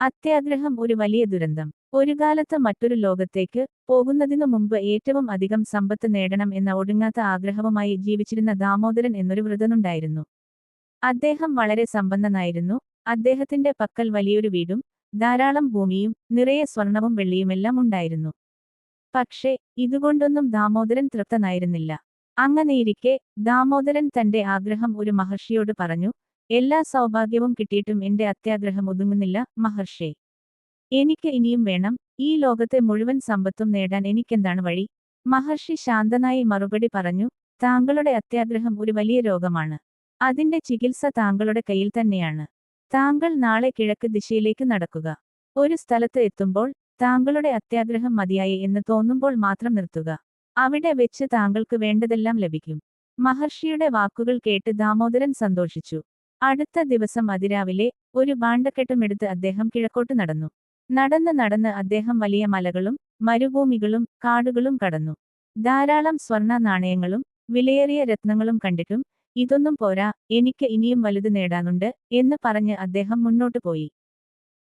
അത്യാഗ്രഹം ഒരു വലിയ ദുരന്തം. ഒരു കാലത്ത് മറ്റൊരു ലോകത്തേക്ക് പോകുന്നതിനു മുമ്പ് ഏറ്റവും അധികം സമ്പത്ത് നേടണം എന്ന ഒടുങ്ങാത്ത ആഗ്രഹവുമായി ജീവിച്ചിരുന്ന ദാമോദരൻ എന്നൊരു വൃതനുണ്ടായിരുന്നു. അദ്ദേഹം വളരെ സമ്പന്നനായിരുന്നു. അദ്ദേഹത്തിന്റെ പക്കൽ വലിയൊരു വീടും ധാരാളം ഭൂമിയും നിറയെ സ്വർണവും വെള്ളിയുമെല്ലാം ഉണ്ടായിരുന്നു. പക്ഷേ ഇതുകൊണ്ടൊന്നും ദാമോദരൻ തൃപ്തനായിരുന്നില്ല. അങ്ങനെയിരിക്കെ ദാമോദരൻ തന്റെ ആഗ്രഹം ഒരു മഹർഷിയോട് പറഞ്ഞു എല്ലാ സൗഭാഗ്യവും കിട്ടിയിട്ടും എന്റെ അത്യാഗ്രഹം ഒതുങ്ങുന്നില്ല മഹർഷേ. എനിക്ക് ഇനിയും വേണം ഈ ലോകത്തെ മുഴുവൻ സമ്പത്തും നേടാൻ എനിക്കെന്താണ് വഴി? മഹർഷി ശാന്തനായി മറുപടി പറഞ്ഞു താങ്കളുടെ അത്യാഗ്രഹം ഒരു വലിയ രോഗമാണ്. അതിന്റെ ചികിത്സ താങ്കളുടെ കയ്യിൽ തന്നെയാണ്. താങ്കൾ നാളെ കിഴക്ക് ദിശയിലേക്ക് നടക്കുക. ഒരു സ്ഥലത്ത് എത്തുമ്പോൾ താങ്കളുടെ അത്യാഗ്രഹം മതിയായി എന്ന് തോന്നുമ്പോൾ മാത്രം നിർത്തുക. അവിടെ വെച്ച് താങ്കൾക്ക് വേണ്ടതെല്ലാം ലഭിക്കും. മഹർഷിയുടെ വാക്കുകൾ കേട്ട് ദാമോദരൻ സന്തോഷിച്ചു. അടുത്ത ദിവസം അതിരാവിലെ ഒരു ഭാണ്ഡക്കെട്ടുമെടുത്ത് അദ്ദേഹം കിഴക്കോട്ട് നടന്നു. നടന്ന് നടന്ന് അദ്ദേഹം വലിയ മലകളും മരുഭൂമികളും കാടുകളും കടന്നു. ധാരാളം സ്വർണ നാണയങ്ങളും വിലയേറിയ രത്നങ്ങളും കണ്ടിട്ടും ഇതൊന്നും പോരാ എനിക്ക് ഇനിയും വലുത് നേടാനുണ്ട് എന്ന് പറഞ്ഞ് അദ്ദേഹം മുന്നോട്ടു പോയി.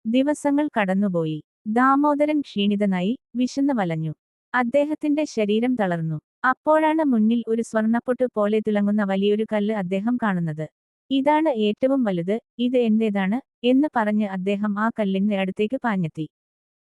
ദിവസങ്ങൾ കടന്നുപോയി. ദാമോദരൻ ക്ഷീണിതനായി വിശന്നു വലഞ്ഞു. അദ്ദേഹത്തിന്റെ ശരീരം തളർന്നു. അപ്പോഴാണ് മുന്നിൽ ഒരു സ്വർണപ്പൊട്ട് പോലെ തിളങ്ങുന്ന വലിയൊരു കല്ല് അദ്ദേഹം കാണുന്നത്. ഇതാണ് ഏറ്റവും വലുത് ഇത് എന്റേതാണ് എന്ന് പറഞ്ഞ് അദ്ദേഹം ആ കല്ലിന്റെ അടുത്തേക്ക് പാഞ്ഞെത്തി.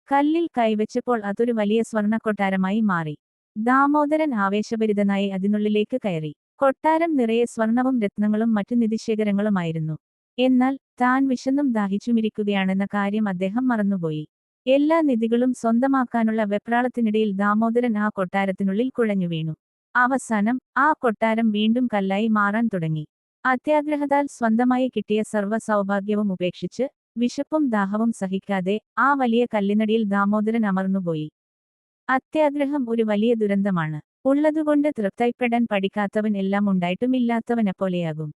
കല്ലിൽ കൈവച്ചപ്പോൾ അതൊരു വലിയ സ്വർണക്കൊട്ടാരമായി മാറി. ദാമോദരൻ ആവേശഭരിതനായി അതിനുള്ളിലേക്ക് കയറി. കൊട്ടാരം നിറയെ സ്വർണവും രത്നങ്ങളും മറ്റു നിധിശേഖരങ്ങളുമായിരുന്നു. എന്നാൽ താൻ വിശന്നും ദാഹിച്ചുമിരിക്കുകയാണെന്ന കാര്യം അദ്ദേഹം മറന്നുപോയി. എല്ലാ നിധികളും സ്വന്തമാക്കാനുള്ള വെപ്രാളത്തിനിടയിൽ ദാമോദരൻ ആ കൊട്ടാരത്തിനുള്ളിൽ കുഴഞ്ഞു വീണു അവസാനം ആ കൊട്ടാരം വീണ്ടും കല്ലായി മാറാൻ തുടങ്ങി. അത്യാഗ്രഹത്താൽ സ്വന്തമായി കിട്ടിയ സർവ സൗഭാഗ്യവും ഉപേക്ഷിച്ച് വിശപ്പും ദാഹവും സഹിക്കാതെ ആ വലിയ കല്ലിനടിയിൽ ദാമോദരൻ അമർന്നുപോയി അത്യാഗ്രഹം ഒരു വലിയ ദുരന്തമാണ്. ഉള്ളതുകൊണ്ട് തൃപ്തൈപ്പെടാൻ പഠിക്കാത്തവൻ എല്ലാം ഉണ്ടായിട്ടും ഇല്ലാത്തവനെപ്പോലെയാകും.